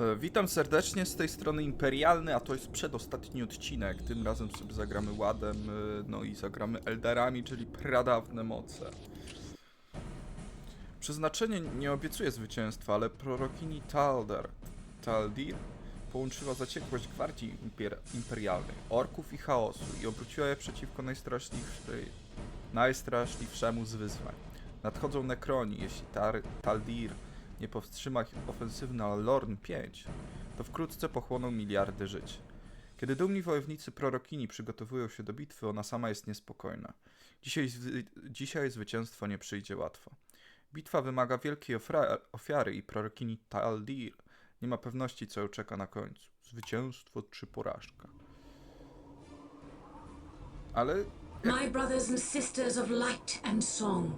E, Witam serdecznie z tej strony Imperialny, a to jest przedostatni odcinek. Tym razem sobie zagramy ładem, e, no i zagramy Eldarami, czyli pradawne moce. Przeznaczenie nie obiecuje zwycięstwa, ale prorokini Talder, Taldir połączyła zaciekłość gwardii impier imperialnej, orków i chaosu i obróciła je przeciwko najstraszliwszej, najstraszliwszemu z wyzwań. Nadchodzą Nekroni, jeśli Tar Taldir nie powstrzyma ofensywna Lorn 5, to wkrótce pochłoną miliardy żyć. Kiedy dumni wojownicy prorokini przygotowują się do bitwy, ona sama jest niespokojna. Dzisiaj, dzisiaj zwycięstwo nie przyjdzie łatwo. Bitwa wymaga wielkiej ofiary i prorokini Taldir nie ma pewności, co ją czeka na końcu. Zwycięstwo czy porażka. Ale My brothers and sisters of light and song,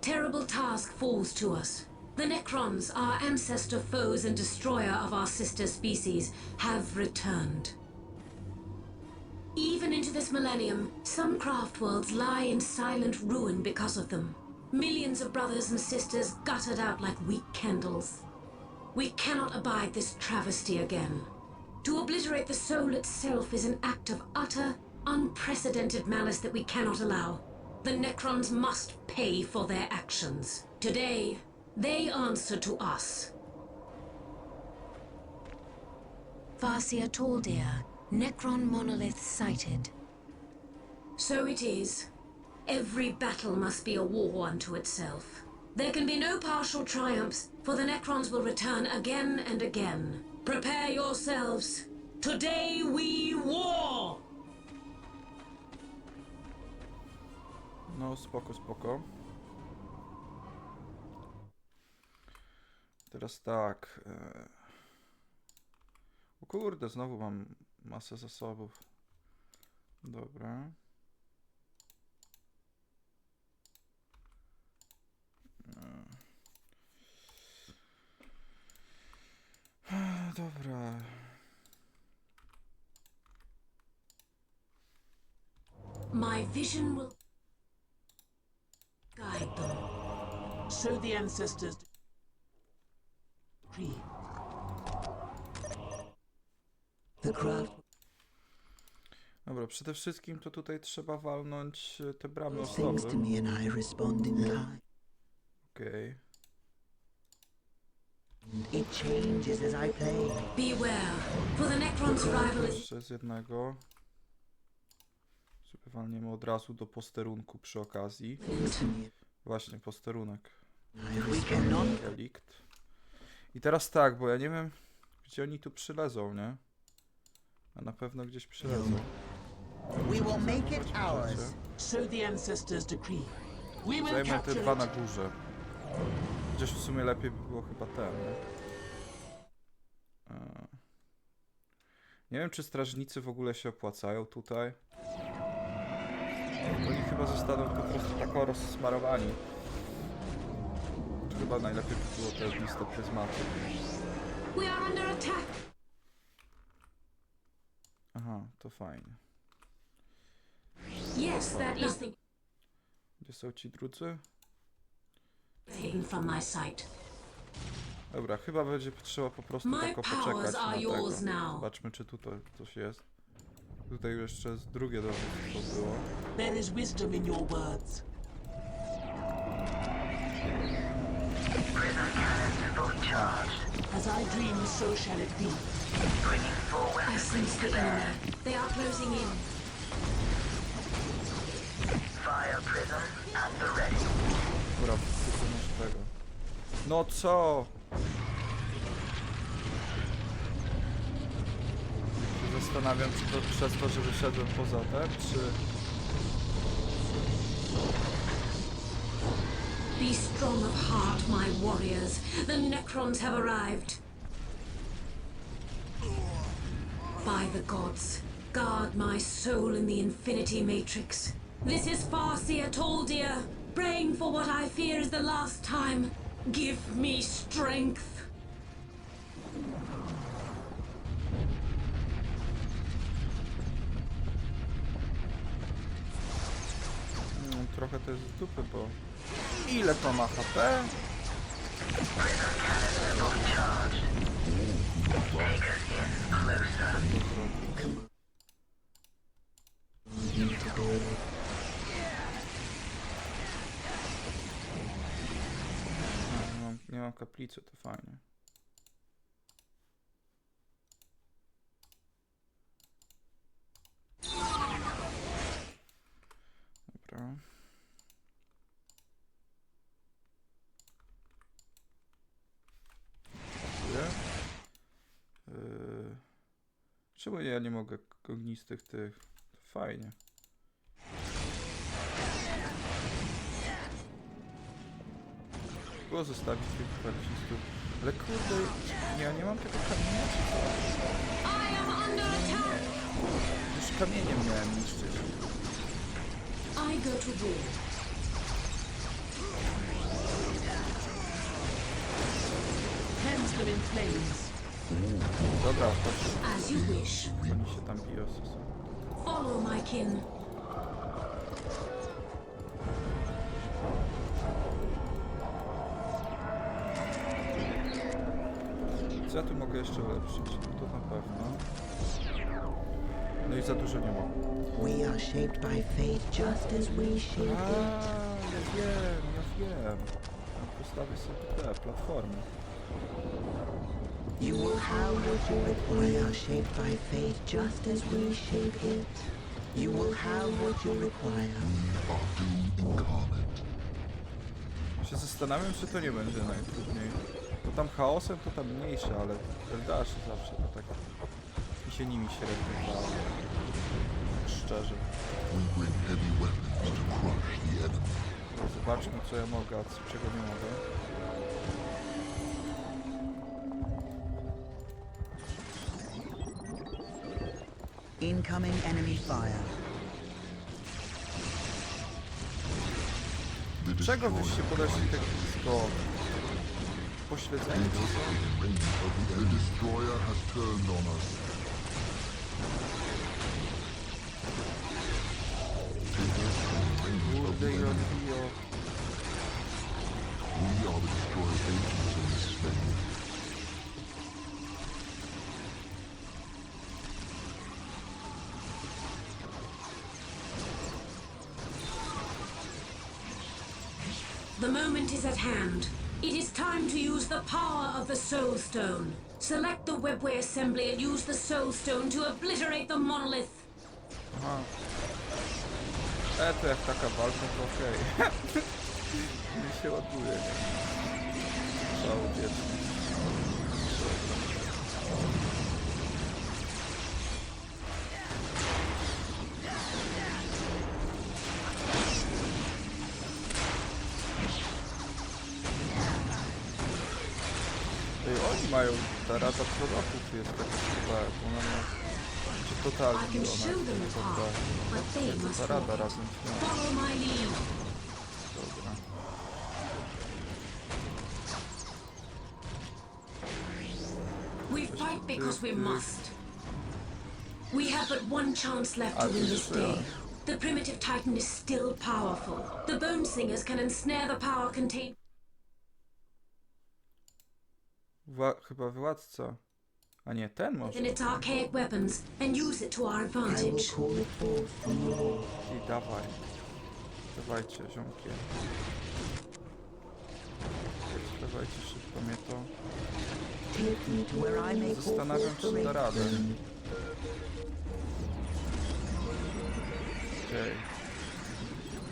terrible task falls to us. The Necrons, our ancestor foes and destroyer of our sister species, have returned. Even into this millennium, some craft worlds lie in silent ruin because of them. Millions of brothers and sisters guttered out like weak candles. We cannot abide this travesty again. To obliterate the soul itself is an act of utter, unprecedented malice that we cannot allow. The Necrons must pay for their actions. Today, they answer to us. Farsia Taldir, Necron monolith sighted. So it is. Every battle must be a war unto itself. There can be no partial triumphs, for the Necrons will return again and again. Prepare yourselves. Today we war! No, spoko, spoko. Teraz tak. E... O kurde, znowu mam masę zasobów. Dobra. E... Dobra. My vision will guide them. The ancestors Dobra, przede wszystkim to tutaj trzeba walnąć e, te bramy kind. Okej. It changes as I play. Beware, for the Necrons' rival is Jeszcze z jednego. Sobie walniemy od razu do posterunku przy okazji. Właśnie, posterunek. Relikt. I teraz tak, bo ja nie wiem, gdzie oni tu przylezą, nie? A na pewno gdzieś przylezą. We will make it ours. So the ancestors decree. We will Zajmę te dwa na górze. Chociaż w sumie lepiej by było chyba ten, nie? E. Nie wiem, czy strażnicy w ogóle się opłacają tutaj. Oni chyba zostaną po prostu tak rozsmarowani. To chyba najlepiej by było te are under attack. Aha, to fajnie. Yes, that nothing Gdzie są ci drudzy? hidden from my sight. Dobra, chyba będzie trzeba po prostu My tak powers poczekać na tego. Zobaczmy, czy tutaj coś jest. Tutaj jeszcze z drugie dowództwo było. There is wisdom in your words. As I dream, so shall it be. I sense the enemy. They are closing in. Dobra, tylko masz tego. No co? Się Zastanawiam, czy to przez to, że wyszedłem poza ten, czy... Be strong of heart, my warriors. The Necrons have arrived. By the gods, guard my soul in the Infinity Matrix. This is Farsia Toldir, praying for what I fear is the last time. Give me strength. Trochę jest z dupy, bo... Ile to ma HP? Nie, mam, nie mam kaplicy, to fajnie. Dobra. Dziękuję. Yy... Czemu ja nie mogę ognistych tych? Fajnie. Było zostawić tych gwardzistów. Ale kurde, ja nie mam tego kamienia, czy co? Już kamieniem miałem niszczyć. I go to war. Cleanse them in flames. Dobra, chodź, As you wish. oni się tam biją. Follow my kin. Co ja tu mogę jeszcze ulepszyć? To na pewno. No i za dużo nie mam. We are shaped by fate just as we shape it. ja wiem, ja wiem. Postawię sobie te platformy. You will have what you require. We are shaped by fate just as we shape it. You will have what you require. Się zastanawiam, czy to nie będzie najtrudniej. Bo tam chaosem to tam mniejsze, ale Eldaszy zawsze to tak... Mi się nimi średnio. Tak szczerze. No, Zobaczmy, co ja mogę, a czego nie mogę. Incoming enemy fire. Czego wyście podeszli tak blisko? Co? The destroyer has turned on us. The moment is at hand. It is time to use the power of the Soul Stone. Select the Webway Assembly and use the Soul Stone to obliterate the monolith. Aha. E, to jak taka walka, to okej. Mi się ta rada proroków jest taka chyba, jak ona ma... Czy totalnie I can ona show them the jest path, dobra. but they To must ta rada razem z nią. Follow my lead. Dobra. We fight because we must. We have but one chance left to win this day. The primitive titan is still powerful. The Bone Singers can ensnare the power contained. Wła chyba władca. A nie, ten może. in its archaic weapons and use it to our I advantage. the dawaj. Dawajcie, ziomkie. Dawajcie szybko mnie to. Take me to where I may call Zastanawiam forth the się, czy da raven. radę. Okej.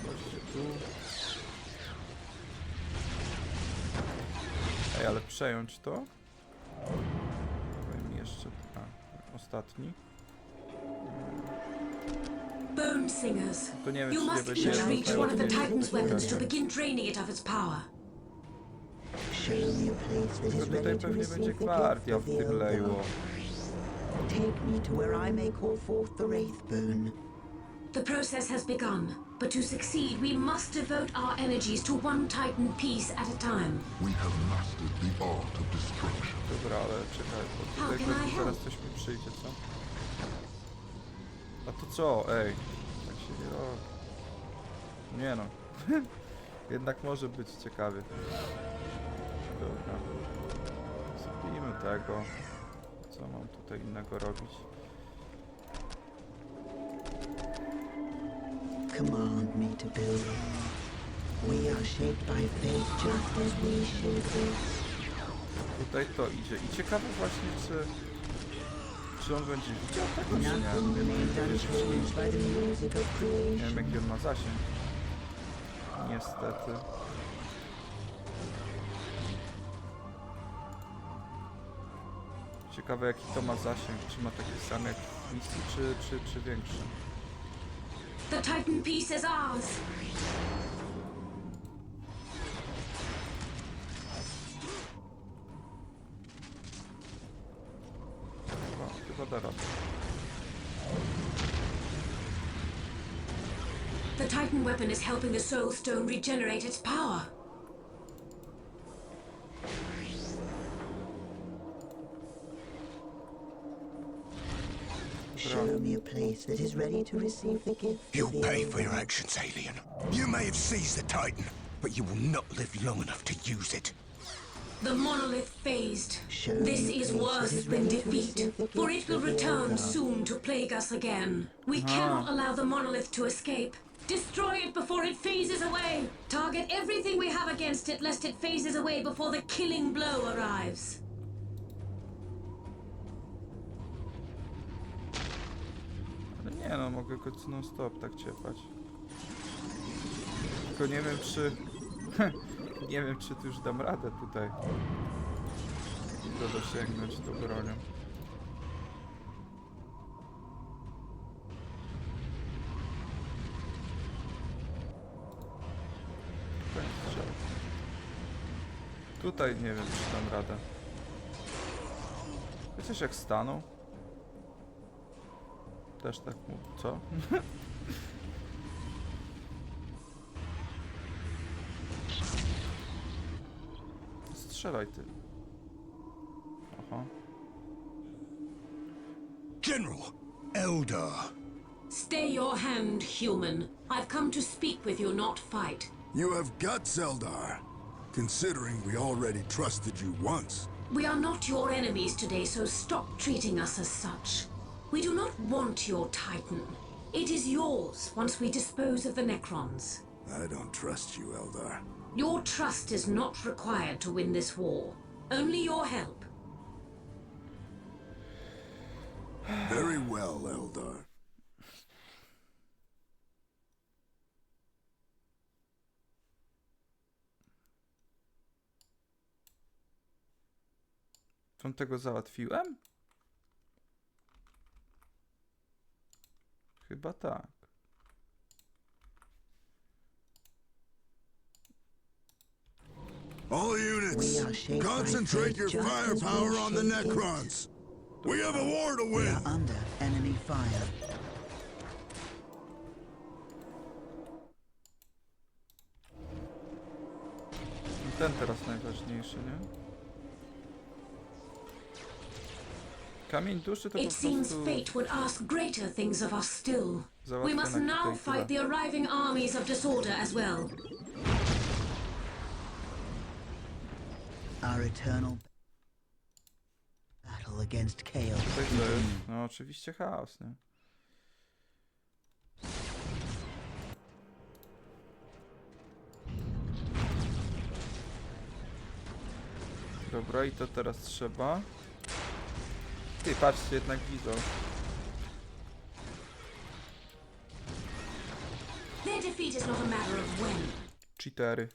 Chodźcie tu. Ej, ale przejąć to? Mi jeszcze... A, ostatni. Bone Singers. To nie wiem, You czy nie must będzie each reach one of the najłatwiejsze. Titan's weapons to begin draining it of its power. Show me a place that Tylko is tutaj ready to pewnie receive będzie the gift w of the tym leju. Take me to where I may call forth the Wraithbone. The process has begun, but to succeed, we must devote our energies to one Titan piece at a time. We have mastered the art of destruction. Dobra, ale czekaj, bo How tutaj can I help? zaraz coś mi przyjdzie, co? A to co? Ej, tak się nie robi. Nie no. Jednak może być ciekawie. Dobra. Zabijmy tego. Co mam tutaj innego robić? Command me to build. We are shaped by fate just as we shape it. Tutaj to idzie. I ciekawe właśnie, czy... Czy on będzie widział tego, czy nie? Nothing remains unchanged by the music of Nie wiem, creation. jaki on ma zasięg. Niestety. Ciekawe, jaki to ma zasięg. Czy ma taki sam jak w misji, czy, czy, czy większy? The Titan piece is ours. Chyba, chyba da. The Titan weapon is helping the Soul Stone regenerate its power. Show me a place that is ready to receive the gift. You'll pay for your actions, alien. You may have seized the Titan, but you will not live long enough to use it. The monolith phased. Show This is worse that is than defeat, for it will return Elder. soon to plague us again. We ah. cannot allow the monolith to escape. Destroy it before it phases away. Target everything we have against it, lest it phases away before the killing blow arrives. No, mogę go non stop tak ciepać. Tylko nie wiem czy... nie wiem czy tu już dam radę tutaj. Go dosięgnąć tą bronią. Tutaj nie wiem czy dam radę. Chociaż jak stanął. Też tak mów. Co? Strzelaj ty. Aha. General, Eldar, Stay your hand, human. I've come to speak with you, not fight. You have guts, Eldar. Considering we already trusted you once. We are not your enemies today, so stop treating us as such. We do not want your Titan. It is yours once we dispose of the Necrons. I don't trust you, Eldar. Your trust is not required to win this war. Only your help. Very well, Eldar. Czym tego załatwiłem? Chyba tak. All units, are shaped by concentrate your just as we firepower on the. Necrons. We have a war to We win. are under enemy fire. I ten teraz najważniejszy, nie? Kamień duszy to po It seems prostu... fate would ask greater things of us still. We must now fight the arriving armies of disorder as well. Our eternal battle against chaos. Jest? No oczywiście chaos, nie? Dobra, i to teraz trzeba. Ty, patrzcie, jednak widzą. Their defeat is not a matter of when, Cheatery.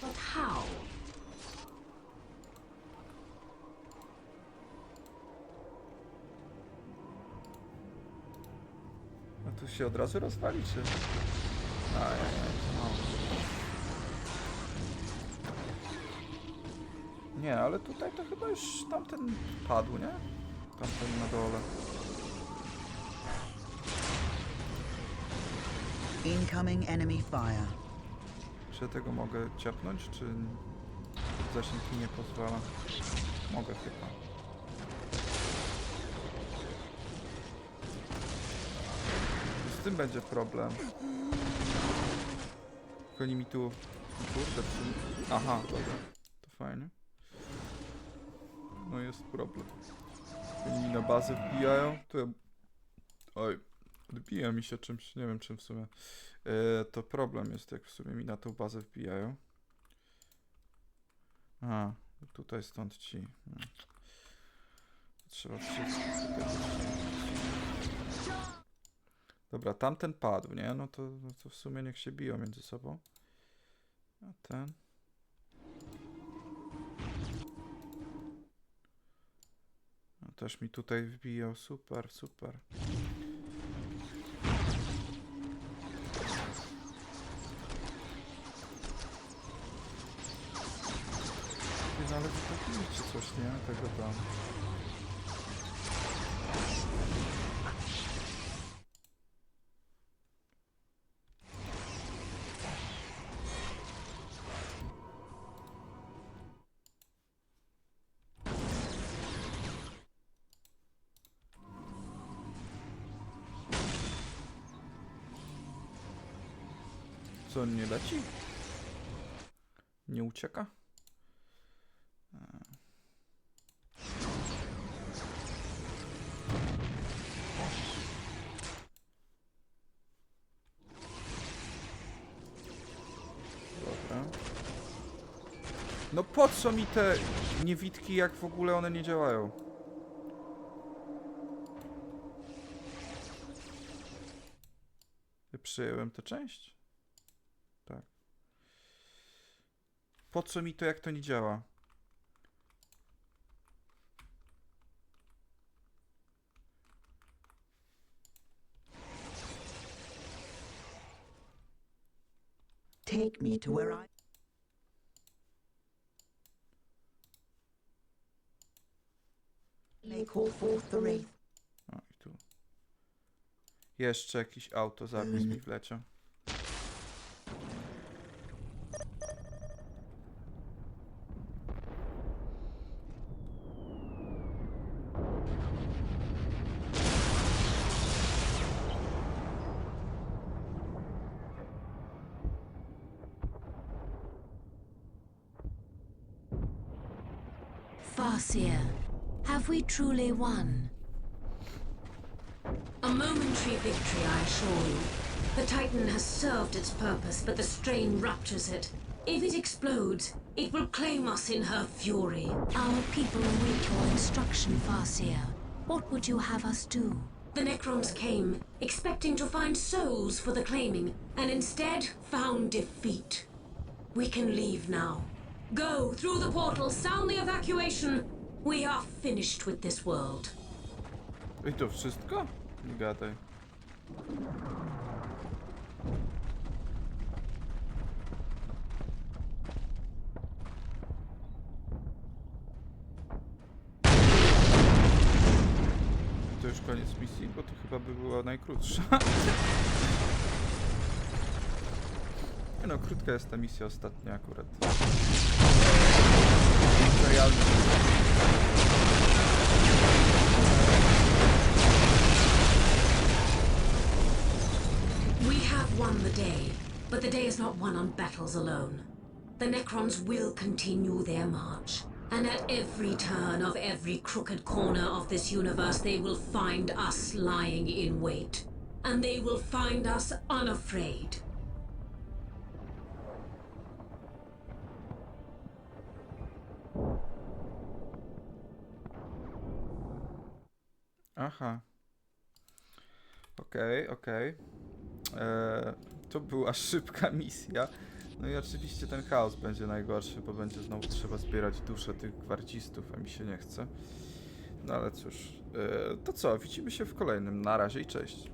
but how. A tu się od razu rozwali, czy... Ajajaj, no. Nie, ale tutaj to chyba już tamten padł, nie? Tamten na dole. Incoming enemy fire. Czy ja tego mogę ciapnąć, czy zasięg mi nie pozwala? Mogę chyba. Z tym będzie problem. Tylko oni mi tu... Kurde, przy... Aha, dobra. To fajnie. No jest problem. Oni mi na bazę wbijają, to ja... Oj, odbija mi się czymś, nie wiem czym w sumie. E, to problem jest, jak w sumie mi na tą bazę wbijają. A, tutaj stąd ci. Hmm. Trzeba wszystko Dobra, tamten padł, nie? No to, no to w sumie niech się biją między sobą. A ten... też mi tutaj wbijał, super, super. Ty, No ale wypłaciliście coś, nie? Tego tam. Leci? Nie ucieka? Dobra. No po co mi te niewidki, jak w ogóle one nie działają? Przyjąłem tę część? Tak. Po co mi to, jak to nie działa? Take me to where I... May call forth the wraith. O, i tu. Jeszcze jakiś auto zapis mi wleciał. Truly won? A momentary victory, I assure you. The Titan has served its purpose, but the strain ruptures it. If it explodes, it will claim us in her fury. Our people await your instruction, Farseer. What would you have us do? The Necrons came, expecting to find souls for the claiming, and instead found defeat. We can leave now. Go through the portal, sound the evacuation. We are finished with this world. I to wszystko? Nie gadaj. To już koniec misji, bo to chyba by była najkrótsza. No, krótka jest ta misja ostatnia akurat. We have won the day, but the day is not won on battles alone. The Necrons will continue their march, and at every turn of every crooked corner of this universe, they will find us lying in wait. And they will find us unafraid. Aha. Okej, okej. Eee, To była szybka misja. No i oczywiście ten chaos będzie najgorszy, bo będzie znowu trzeba zbierać dusze tych gwardzistów, a mi się nie chce. No ale cóż, eee, to co, widzimy się w kolejnym. Na razie i cześć.